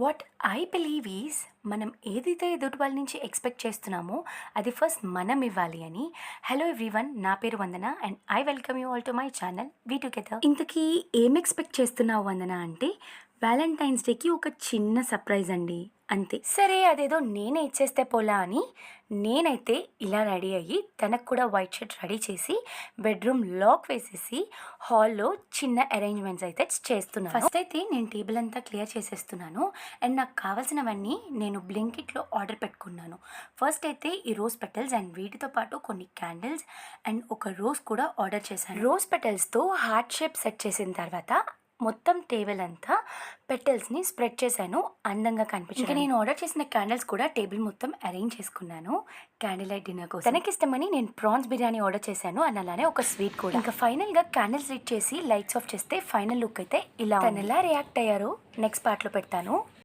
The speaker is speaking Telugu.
వాట్ ఐ బిలీవ్ ఈజ్ మనం ఏదైతే ఎదుటి వాళ్ళ నుంచి ఎక్స్పెక్ట్ చేస్తున్నామో అది ఫస్ట్ మనం ఇవ్వాలి అని. హలో ఎవ్రీవన్ నా పేరు Vandana and I welcome you all to my channel we together ఇంతకీ ఏం ఎక్స్పెక్ట్ చేస్తున్నావు వందన అంటే వ్యాలంటైన్స్ డేకి ఒక చిన్న సర్ప్రైజ్ అండి. అంతే. సరే అదేదో నేనే ఇచ్చేస్తే పోలా అని నేనైతే ఇలా రెడీ అయ్యి తనకు కూడా వైట్ షర్ట్ రెడీ చేసి బెడ్రూమ్ లాక్ వేసేసి హాల్లో చిన్న అరేంజ్మెంట్స్ అయితే చేస్తున్నాను. ఫస్ట్ అయితే నేను టేబుల్ అంతా క్లియర్ చేసేస్తున్నాను. అండ్ నాకు కావాల్సినవన్నీ నేను బ్లింకిట్లో ఆర్డర్ పెట్టుకున్నాను. ఫస్ట్ అయితే ఈ రోజ్ పెటల్స్ అండ్ వీటితో పాటు కొన్ని క్యాండిల్స్ అండ్ ఒక రోజ్ కూడా ఆర్డర్ చేశాను. రోజ్ పెటల్స్తో హార్ట్ షేప్ సెట్ చేసిన తర్వాత మొత్తం టేబుల్ అంతా పెటల్స్ని స్ప్రెడ్ చేశాను అందంగా కనిపించింది ఇంకా నేను ఆర్డర్ చేసిన క్యాండిల్స్ కూడా టేబుల్ మొత్తం అరేంజ్ చేసుకున్నాను. క్యాండిల్ లైట్ డిన్నర్ కోసం. తనకి ఇష్టమని నేను ప్రాన్స్ బిర్యానీ ఆర్డర్ చేశాను అండ్ అలానే ఒక స్వీట్ కూడా. ఇంకా ఫైనల్గా క్యాండిల్స్ లిట్ చేసి లైట్స్ ఆఫ్ చేస్తే ఫైనల్ లుక్ అయితే ఇలా తను ఎలా రియాక్ట్ అయ్యారో నెక్స్ట్ పార్ట్లో పెడతాను.